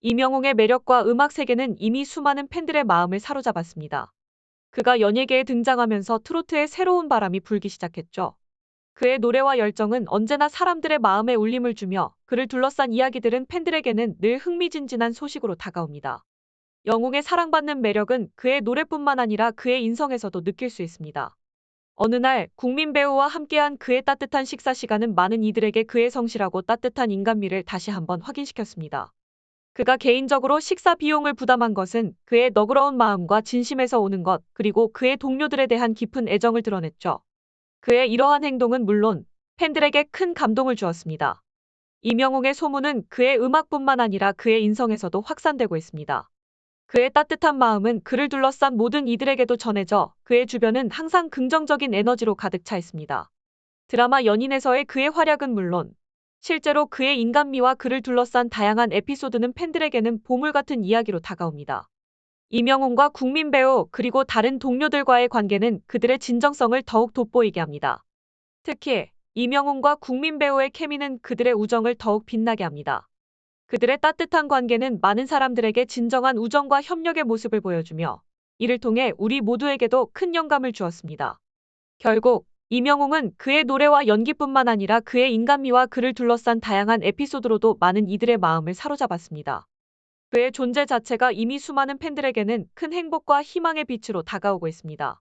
이명웅의 매력과 음악 세계는 이미 수많은 팬들의 마음을 사로잡았습니다. 그가 연예계에 등장하면서 트로트의 새로운 바람이 불기 시작했죠. 그의 노래와 열정은 언제나 사람들의 마음에 울림을 주며 그를 둘러싼 이야기들은 팬들에게는 늘 흥미진진한 소식으로 다가옵니다. 영웅의 사랑받는 매력은 그의 노래뿐만 아니라 그의 인성에서도 느낄 수 있습니다. 어느 날 국민 배우와 함께한 그의 따뜻한 식사 시간은 많은 이들에게 그의 성실하고 따뜻한 인간미를 다시 한번 확인시켰습니다. 그가 개인적으로 식사 비용을 부담한 것은 그의 너그러운 마음과 진심에서 오는 것, 그리고 그의 동료들에 대한 깊은 애정을 드러냈죠. 그의 이러한 행동은 물론 팬들에게 큰 감동을 주었습니다. 이명웅의 소문은 그의 음악뿐만 아니라 그의 인성에서도 확산되고 있습니다. 그의 따뜻한 마음은 그를 둘러싼 모든 이들에게도 전해져 그의 주변은 항상 긍정적인 에너지로 가득 차 있습니다. 드라마 연인에서의 그의 활약은 물론 실제로 그의 인간미와 그를 둘러싼 다양한 에피소드는 팬들에게는 보물 같은 이야기로 다가옵니다. 이명웅과 국민 배우 그리고 다른 동료들과의 관계는 그들의 진정성을 더욱 돋보이게 합니다. 특히 이명웅과 국민 배우의 케미는 그들의 우정을 더욱 빛나게 합니다. 그들의 따뜻한 관계는 많은 사람들에게 진정한 우정과 협력의 모습을 보여주며 이를 통해 우리 모두에게도 큰 영감을 주었습니다. 결국 이명웅은 그의 노래와 연기뿐만 아니라 그의 인간미와 그를 둘러싼 다양한 에피소드로도 많은 이들의 마음을 사로잡았습니다. 그의 존재 자체가 이미 수많은 팬들에게는 큰 행복과 희망의 빛으로 다가오고 있습니다.